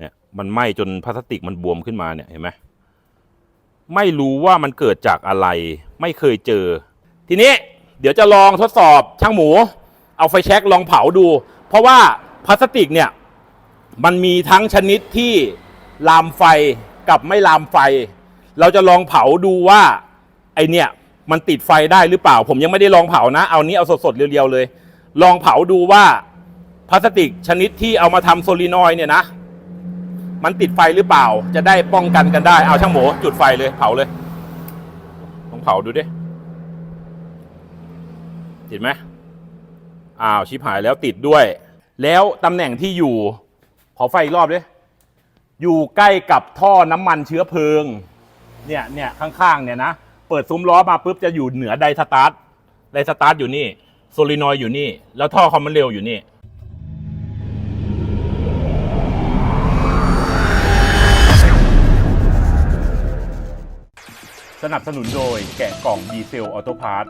เนี่ยมันไหม้จนพลาสติกมันบวมขึ้นมาเนี่ยเห็นไหมไม่รู้ว่ามันเกิดจากอะไร ไม่เคยเจอ ทีนี้เดี๋ยวจะลองทดสอบช่างหมู เอาไฟแช็กลองเผาดู เพราะว่าพลาสติกเนี่ยมันมีทั้งชนิดที่ลามไฟกับไม่ลามไฟ เราจะลองเผาดูว่าไอเนี่ยมันติดไฟได้หรือเปล่า ผมยังไม่ได้ลองเผานะ เอานี้เอาสดๆเรียวๆเลย ลองเผาดูว่าพลาสติกชนิดที่เอามาทำโซลีนอยเนี่ยนะ มันติดไฟหรือเปล่า จะได้ป้องกันกันได้ เอาช่างหมูจุดไฟเลยเผาเลยลองเผาดูดิติดไหมอ้าวชิบหายแล้วติดด้วย แล้วตำแหน่งที่อยู่ ขอไฟอีกรอบดิอยู่ใกล้กับท่อน้ำมันเชื้อเพลิง เนี่ยเนี่ยข้างๆเนี่ยนะเปิดซุ้มล้อมาปุ๊บจะอยู่เหนือไดสตาร์ทไดสตาร์ทอยู่นี่โซลินอยอยู่นี่ แล้วท่อคอมมันเร็วอยู่นี่ สนับสนุนโดยแกะกล่องดีเซลออโตพาร์ท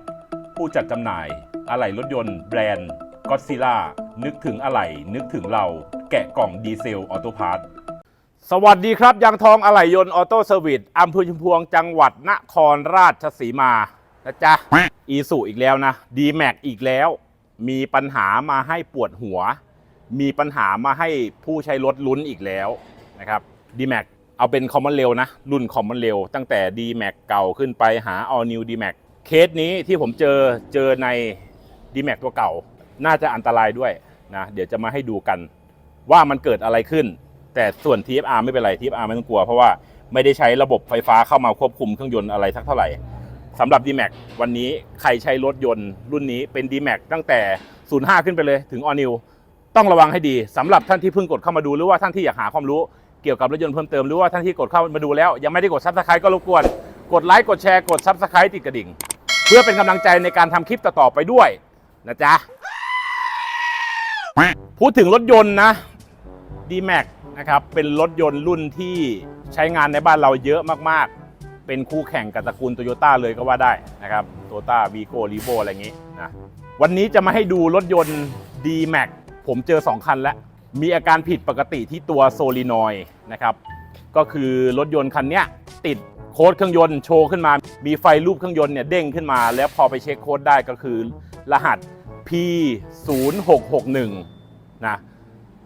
ผู้จัดจำหน่ายอะไหล่รถยนต์แบรนด์ก็ซิล่านึกถึงอะไหล่นึกถึงเรา แกะกล่องดีเซลออโตพาร์ทสวัสดีครับยางทองอะไหล่ยนต์ออโต้เซอร์วิสอำเภอชุมพวงจังหวัดนครราชสีมานะจ๊ะอีสุอีกแล้วนะดีแม็กอีกแล้ว มีปัญหามาให้ปวดหัว มีปัญหามาให้ผู้ใช้รถลุ้นอีกแล้วนะครับดีแม็ก เอาเป็นคอมมอนเร็วนะ รุ่นคอมมอนเร็วตั้งแต่ d m a x เก่าขึ้นไปหา All New d m a x เคสนี้ที่ผมเจอเจอใน d m a x ตัวเก่า น่าจะอันตรายด้วยนะเดี๋ยวจะมาให้ดูกันว่ามันเกิดอะไรขึ้น แต่ส่วน TFR ไม่เป็นไร TFR ไม่ต้องกลัว เพราะว่าไม่ได้ใช้ระบบไฟฟ้าเข้ามาควบคุมเครื่องยนต์อะไรสักเท่าไหร่สำหรับ d m a x วันนี้ใครใช้รถยนต์รุ่นนี้เป็น d m a x ตั้งแต่ 05 ขึ้นไปเลยถึง All New ต้องระวังให้ดีสำหรับท่านที่เพิ่งกดเข้ามาดูหรือว่าท่านที่อยากหาความรู้ เกี่ยวกับรถยนต์เพิ่มเติมหรือว่าท่านที่กดเข้ามาดูแล้ว ยังไม่ได้กดซับสไครต์ก็รบกวน กดไลค์กดแชร์กดซับสไครต์ติดกระดิ่ง เพื่อเป็นกำลังใจในการทำคลิปต่อๆไปด้วยนะจ๊ะพูดถึงรถยนต์นะ d m a x นะครับเป็นรถยนต์รุ่นที่ใช้งานในบ้านเราเยอะมากๆ เป็นคู่แข่งกับตระกูลโตโยต้าเลยก็ว่าได้นะครับโตโยต้าวีโก้รีโวอะไรอย่างนี้นะวันนี้จะมาให้ดูรถยนต์ d m a x ผมเจอ 2 คันแล้ว มีอาการผิดปกติที่ตัวโซลีนอยนะครับ ก็คือรถยนต์คันนี้ติดโค้ดเครื่องยนต์โชว์ขึ้นมา มีไฟรูปเครื่องยนต์เนี่ยเด้งขึ้นมา แล้วพอไปเช็คโค้ดได้ก็คือรหัส P 0 6 6 1 นะ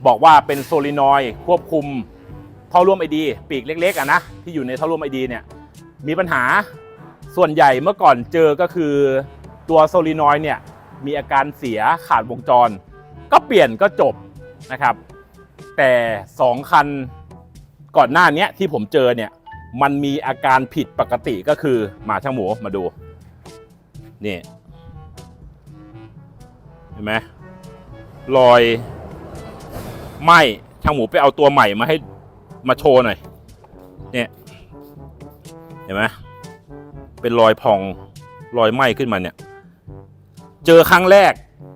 บอกว่าเป็นโซลินอยด์ควบคุมท่อร่วมไอดีปีกเล็กๆอะนะที่อยู่ในท่อร่วมไอดีเนี่ยมีปัญหาส่วนใหญ่เมื่อก่อนเจอก็คือตัวโซลินอยด์เนี่ยมีอาการเสียขาดวงจร ก็เปลี่ยนก็จบ นะครับ แต่ 2 คันก่อนหน้านี้ที่ผมเจอเนี่ย มันมีอาการผิดปกติก็คือมาช่างหมูมาดู นี่ เห็นไหมรอยไหมช่างหมูไปเอาตัวใหม่มาให้มาโชว์หน่อย เนี่ย เห็นไหมเป็นรอยพองรอยไหมขึ้นมาเนี่ย เจอครั้งแรก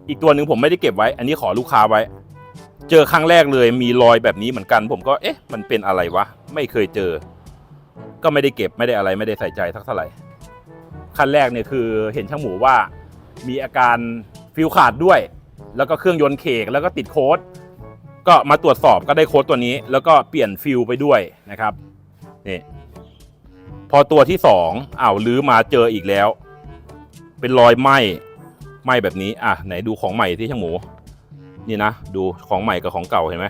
อีกตัวหนึ่งผมไม่ได้เก็บไว้ อันนี้ขอลูกค้าไว้ เจอครั้งแรกเลยมีรอยแบบนี้เหมือนกัน ผมก็เอ๊ะมันเป็นอะไรวะ ไม่เคยเจอ ก็ไม่ได้เก็บไม่ได้อะไรไม่ได้ใส่ใจทักเท่าไหร่ขั้นแรกเนี่ยคือเห็นช่างหมูว่ามีอาการฟิวขาดด้วย แล้วก็เครื่องยนต์เคกแล้วก็ติดโค้ดก็มาตรวจสอบก็ได้โค้ดตัวนี้ แล้วก็เปลี่ยนฟิลไปด้วยนะครับนี่พอตัวที่สองอ้าวลื้อมาเจออีกแล้ว เป็นรอยไหม้ไหม้แบบนี้อะไหนดูของใหม่ที่ช่างหมู นี่นะดูของใหม่กับของเก่าเห็นไหม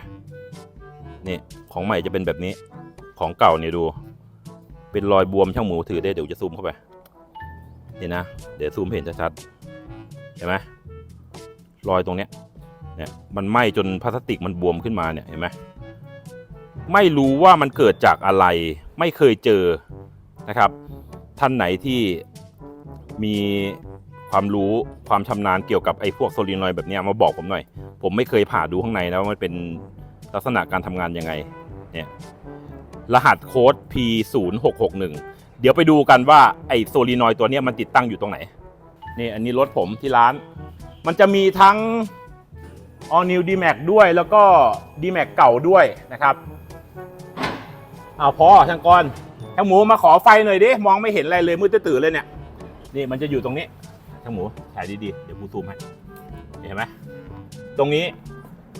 นี่ของใหม่จะเป็นแบบนี้ ของเก่าเนี่ยดู เป็นรอยบวมช่างหมูถือได้เดี๋ยวจะซูมเข้าไปนี่นะเดี๋ยวซูมเห็นชัดๆเห็นไหมรอยตรงเนี้ยเนี่ยมันไหม้จนพลาสติกมันบวมขึ้นมาเนี่ยเห็นไหมไม่รู้ว่ามันเกิดจากอะไร ไม่เคยเจอนะครับ ท่านไหนที่มีความรู้ความชำนาญเกี่ยวกับไอ้พวกโซลินอยด์แบบนี้มาบอกผมหน่อย ผมไม่เคยผ่าดูข้างในนะว่ามันเป็นลักษณะการทำงานยังไงเนี่ยรหัสโค้ด P 0 6 6 1 เดี๋ยวไปดูกันว่าไอ้โซลินอยด์ตัวเนี้ยมันติดตั้งอยู่ตรงไหนนี่อันนี้รถผมที่ร้าน มันจะมีทั้ง All New D Max ด้วยแล้วก็ D Max เก่าด้วยนะครับเอาพอช่างกรช่างหมูมาขอไฟหน่อยดิมองไม่เห็นอะไรเลยมืดตื่นเลยเนี่ยนี่มันจะอยู่ตรงนี้ช่างหมูถ่ายดีๆเดี๋ยวกูซูมให้เห็นไหม ตรงนี้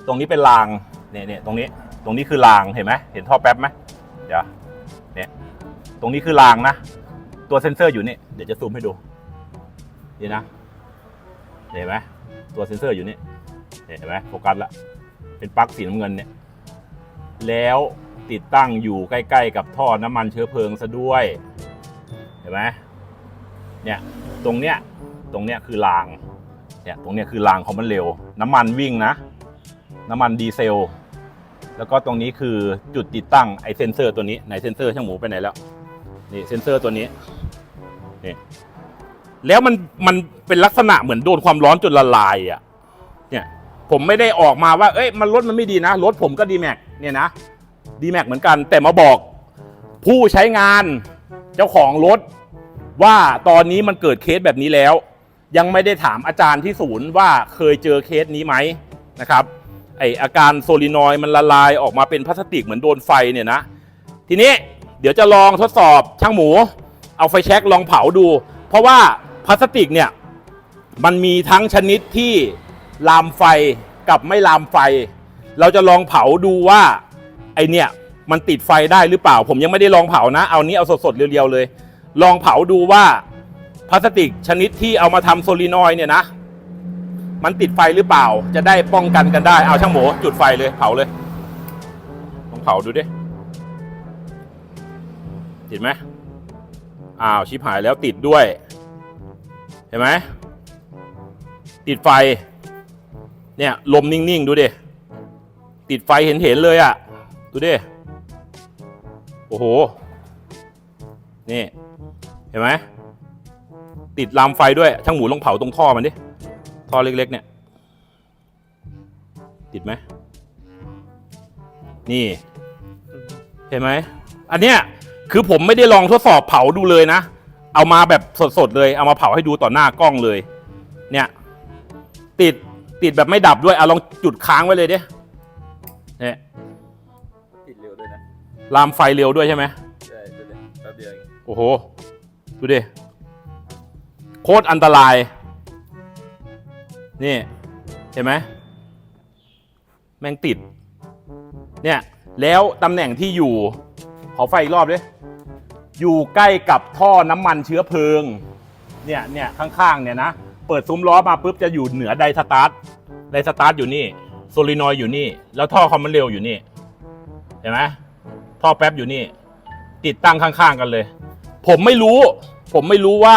ตรงนี้เป็นรางเนี่ยเนี่ยตรงนี้ตรงนี้คือรางเห็นไหมเห็นท่อแป๊บไหมเดี๋ยวเนี่ยตรงนี้คือรางนะ ตัวเซ็นเซอร์อยู่นี่เดี๋ยวจะซูมให้ดูนี่นะเห็นไหมตัวเซ็นเซอร์อยู่นี่เห็นไหมโฟกัสละเป็นปลั๊กสีน้ำเงินเนี่ยแล้วติดตั้งอยู่ใกล้ ๆ กับท่อน้ำมันเชื้อเพลิงซะด้วยเห็นไหมเนี่ยตรงเนี้ยตรงเนี้ยคือราง เนี่ยตรงเนี้ยคือรางของมันเร็วน้ำมันวิ่งนะ น้ำมันดีเซล แล้วก็ตรงนี้คือจุดติดตั้งไอเซนเซอร์ตัวนี้ไหนเซนเซอร์ช่างหมูไปไหนแล้วนี่เซนเซอร์ตัวนี้นี่แล้วมันมันเป็นลักษณะเหมือนโดนความร้อนจนละลายอะเนี่ยผมไม่ได้ออกมาว่า เอ้ยมันรถมันไม่ดีนะ รถผมก็ดีแม็กเนี่ยนะดีแม็กเหมือนกัน แต่มาบอกผู้ใช้งานเจ้าของรถว่าตอนนี้มันเกิดเคสแบบนี้แล้ว ยังไม่ได้ถามอาจารย์ที่ศูนย์ว่าเคยเจอเคสนี้ไหมนะครับไออาการโซลินอยมันละลายออกมาเป็นพลาสติกเหมือนโดนไฟเนี่ยนะทีนี้เดี๋ยวจะลองทดสอบช่างหมู เอาไฟแช็กลองเผาดู เพราะว่าพลาสติกเนี่ยมันมีทั้งชนิดที่ลามไฟกับไม่ลามไฟ เราจะลองเผาดูว่าไอเนี่ยมันติดไฟได้หรือเปล่า ผมยังไม่ได้ลองเผานะ เอานี้เอาสดๆเรียวๆเลย ลองเผาดูว่า พลาสติกชนิดที่เอามาทำโซลินอยด์เนี่ยนะ มันติดไฟหรือเปล่า จะได้ป้องกันกันได้ เอาช่างหมูจุดไฟเลยเผาเลยลองเผาดูดิ ติดไหมอ้าวชิบหายแล้วติดด้วย เห็นไหม ติดไฟ เนี่ยลมนิ่งๆ ดูดิ ติดไฟเห็นๆเลยอะ่ะ ดูดิ โอ้โห นี่ เห็นไหม ติดลามไฟด้วยช่างหมูลองเผาตรงท่อมันดิท่อเล็ก ๆ เนี่ย ติดไหมนี่ เห็นไหม อันเนี้ยคือผมไม่ได้ลองทดสอบเผาดูเลยนะ เอามาแบบสดๆเลย เอามาเผาให้ดูต่อหน้ากล้องเลย เนี่ย ติดติดแบบไม่ดับด้วยเอาลองจุดค้างไว้เลยดิเนี่ยติดเร็วด้วยนะลามไฟเร็วด้วยใช่ไหมใช่ดูเลยแป๊บเดียวเองโอ้โห ดูดิ โคตรอันตราย นี่ เห็นไหมแม่งติด เนี่ย แล้วตำแหน่งที่อยู่ ขอไฟอีกรอบดิอยู่ใกล้กับท่อน้ำมันเชื้อเพลิง เนี่ยเนี่ยข้างๆ เนี่ยนะ เปิดซุ้มล้อมาปุ๊บจะอยู่เหนือไดสตาร์ท ไดสตาร์ทอยู่นี่ โซลินอยอยู่นี่ แล้วท่อคอมมันเร็วอยู่นี่ เห็นไหมท่อแป๊บอยู่นี่ ติดตั้งข้างๆ กันเลย ผมไม่รู้ ผมไม่รู้ว่า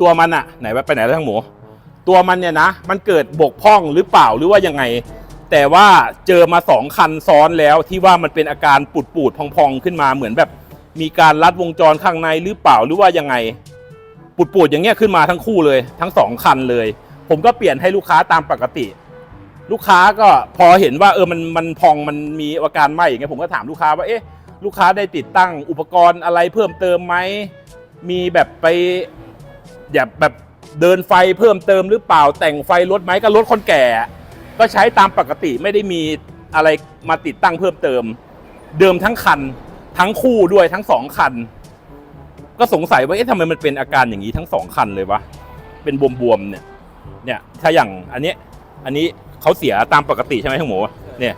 ตัวมันอะไหนไปไหนแล้วทั้งหมู ตัวมันเนี่ยนะ มันเกิดบกพร่องหรือเปล่าหรือว่ายังไง แต่ว่าเจอมาสองคันซ้อนแล้วที่ว่ามันเป็นอาการปูดปูดๆพองๆขึ้นมาเหมือนแบบมีการลัดวงจรข้างในหรือเปล่าหรือว่ายังไงปูดปูดอย่างเงี้ยขึ้นมาทั้งคู่เลย ทั้งสองคันเลย ผมก็เปลี่ยนให้ลูกค้าตามปกติ ลูกค้าก็พอเห็นว่าเออมันมันพองมันมีอาการไหมอย่างเงี้ยผมก็ถามลูกค้าว่าเอ๊ะลูกค้าได้ติดตั้งอุปกรณ์อะไรเพิ่มเติมไหมมีแบบไป อย่าแบบเดินไฟเพิ่มเติมหรือเปล่าแต่งไฟรถไหมก็รถคนแก่ ก็ใช้ตามปกติไม่ได้มีอะไรมาติดตั้งเพิ่มเติม เดิมทั้งคัน ทั้งคู่ด้วยทั้งสองคัน ก็สงสัยว่าเอ๊ะทำไมมันเป็นอาการอย่างนี้ทั้งสองคันเลยวะเป็นบวมๆเนี่ย เนี่ยถ้าอย่างอันนี้อันนี้เขาเสียตามปกติใช่ไหมทั้งหมูเนี่ย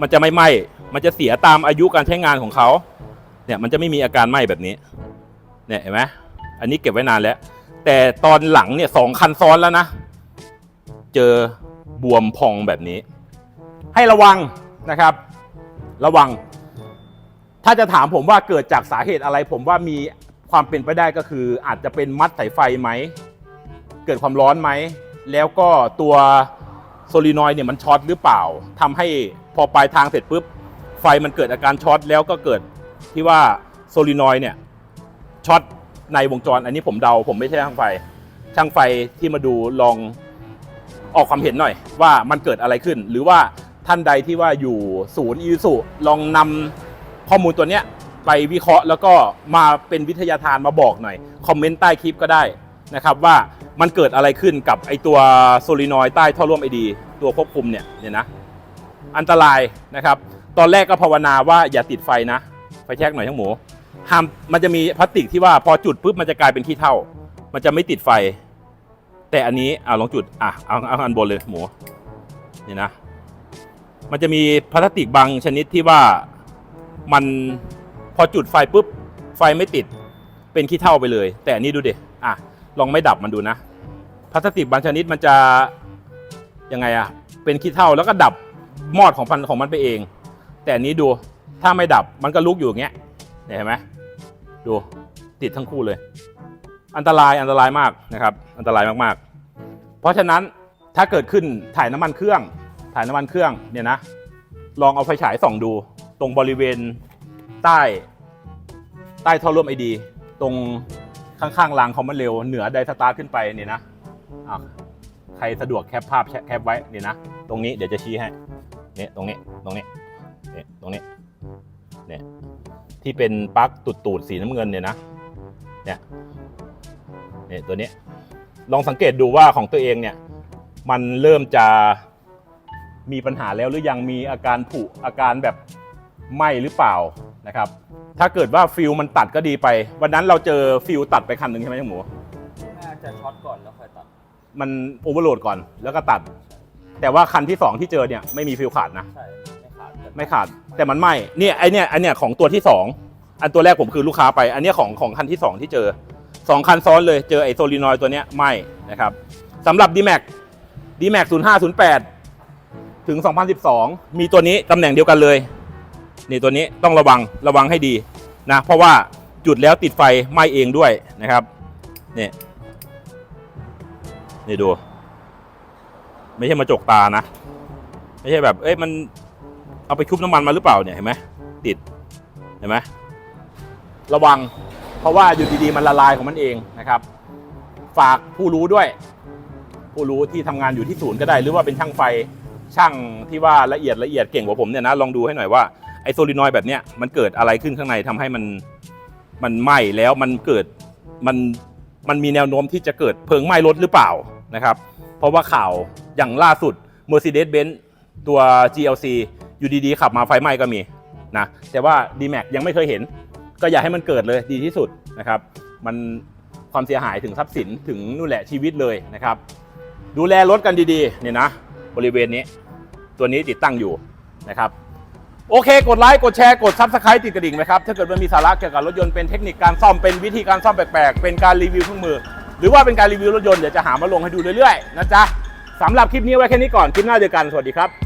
มันจะไม่ไหม้มันจะเสียตามอายุการใช้งานของเขาเนี่ยมันจะไม่มีอาการไหม้แบบนี้ เนี่ยเห็นไหมอันนี้เก็บไว้นานแล้ว แต่ตอนหลังเนี่ยสองคันซ้อนแล้วนะ เจอบวมพองแบบนี้ ให้ระวังนะครับ ระวัง ถ้าจะถามผมว่าเกิดจากสาเหตุอะไร ผมว่ามีความเป็นไปได้ก็คือ อาจจะเป็นมัดสายไฟไหม เกิดความร้อนไหม แล้วก็ตัวโซลินอยเนี่ยมันช็อตหรือเปล่าทำให้พอปลายทางเสร็จปุ๊บ ไฟมันเกิดอาการช็อตแล้วก็เกิดที่ว่าโซลินอยเนี่ยช็อต ในวงจรอันนี้ผมเดา ผมไม่ใช่ช่างไฟ ช่างไฟที่มาดูลองออกความเห็นหน่อย ว่ามันเกิดอะไรขึ้น หรือว่าท่านใดที่ว่าอยู่ศูนย์อีสุลองนำข้อมูลตัวเนี้ยไปวิเคราะห์แล้วก็มาเป็นวิทยาทานมาบอกหน่อย คอมเมนต์ใต้คลิปก็ได้นะครับว่ามันเกิดอะไรขึ้นกับไอตัวโซลินอยใต้ท่อร่วมไอดี ตัวควบคุมเนี่ยเนี่ยนะ อันตรายนะครับ ตอนแรกก็ภาวนาว่าอย่าติดไฟนะ ไฟแช็กหน่อยทั้งหมู ห้ามมันจะมีพลาสติกที่ว่าพอจุดปุ๊บมันจะกลายเป็นขี้เถ้ามันจะไม่ติดไฟ แต่อันนี้อ่าลองจุดอะเอาเอาอันบนเลยหมูนี่นะ มันจะมีพลาสติกบางชนิดที่ว่ามันพอจุดไฟปุ๊บไฟไม่ติดเป็นขี้เถ้าไปเลย แต่อันนี้ดูดิอะลองไม่ดับมันดูนะพลาสติกบางชนิดมันจะยังไงอะเป็นขี้เถ้าแล้วก็ดับมอดของพันของมันไปเอง แต่อันนี้ดูถ้าไม่ดับมันก็ลุกอยู่อย่างเงี้ย เนี่ยเห็นไหมดูติดทั้งคู่เลย อันตรายอันตรายมากนะครับ อันตรายมากๆ เพราะฉะนั้นถ้าเกิดขึ้นถ่ายน้ำมันเครื่อง ถ่ายน้ำมันเครื่องเนี่ยนะลองเอาไฟฉายส่องดู ตรงบริเวณใต้ใต้ท่อร่วมไอดี ตรงข้างๆรางคอมมอนเร็วเหนือไดสตาร์ขึ้นไปเนี่ยนะอะใครสะดวกแคปภาพแคปไว้เนี่ยนะ ตรงนี้เดี๋ยวจะชี้ให้เนี่ยตรงนี้ตรงนี้เนี่ยตรงนี้เนี่ย ที่เป็นปลั๊กตูดๆสีน้ำเงินเนี่ยนะเนี่ยเนี่ยตัวนี้ลองสังเกตดูว่าของตัวเองเนี่ย มันเริ่มจะมีปัญหาแล้วหรือยังมีอาการผุอาการแบบไหม้หรือเปล่านะครับ ถ้าเกิดว่าฟิลมันตัดก็ดีไป วันนั้นเราเจอฟิลตัดไปคันหนึ่งใช่ไหมช่างหมูน่าจะช็อตก่อนแล้วค่อยตัด มันโอเวอร์โหลดก่อนแล้วก็ตัด แต่ว่าคันที่สองที่เจอเนี่ยไม่มีฟิลขาดนะใช่ ไม่ขาดแต่มันไหม้เนี่ยไอเนี่ยไอเนี่ยของตัวที่สองอันตัวแรกผมคือลูกค้าไป อันเนี้ยของของคันที่สองที่เจอสองคันซ้อนเลยเจอไอโซลินอยตัวเนี้ยไหม้นะครับสำหรับ d m a x d m a x 0508 ถึง 2012 มีตัวนี้ตำแหน่งเดียวกันเลย นี่ตัวนี้ต้องระวังระวังให้ดีนะเพราะว่าจุดแล้วติดไฟไหม้เองด้วยนะครับนี่นี่ดู ไม่ใช่มาจกตานะ ไม่ใช่แบบ เอ้ยมัน เอาไปชุบน้ำมันมาหรือเปล่าเนี่ยเห็นไหมติดเห็นไหมระวังเพราะว่าอยู่ดีๆมันละลายของมันเองนะครับ ฝากผู้รู้ด้วย ผู้รู้ที่ทำงานอยู่ที่ศูนย์ก็ได้ หรือว่าเป็นช่างไฟช่างที่ว่าละเอียดละเอียดเก่งกว่าผมเนี่ยนะลองดูให้หน่อยว่าไอโซลินอยแบบเนี้ยมันเกิดอะไรขึ้นข้างในทำให้มันมันไหม้แล้วมันเกิดมันมันมีแนวโน้มที่จะเกิดเพลิงไหม้รถหรือเปล่านะครับ เพราะว่าข่าวอย่างล่าสุด Mercedes-Benz ตัว GLC อยู่ดีๆขับมาไฟไหม้ก็มีนะแต่ว่า D-Max ยังไม่เคยเห็น ก็อย่าให้มันเกิดเลยดีที่สุดนะครับ มันความเสียหายถึงทรัพย์สินถึงนู่นแหละชีวิตเลยนะครับ ดูแลรถกันดีๆเนี่ยนะบริเวณนี้ ตัวนี้ติดตั้งอยู่นะครับโอเค กดไลค์ กดแชร์ กดซับสไครต์ติดกระดิ่งไหมครับ ถ้าเกิดมันมีสาระเกี่ยวกับรถยนต์ เป็นเทคนิคการซ่อม เป็นวิธีการซ่อมแปลกๆ เป็นการรีวิวเครื่องมือ หรือว่าเป็นการรีวิวรถยนต์ เดี๋ยวจะหามาลงให้ดูเรื่อยๆ นะจ๊ะ สำหรับคลิปนี้ไว้แค่นี้ก่อน คลิปหน้าเจอกัน สวัสดีครับ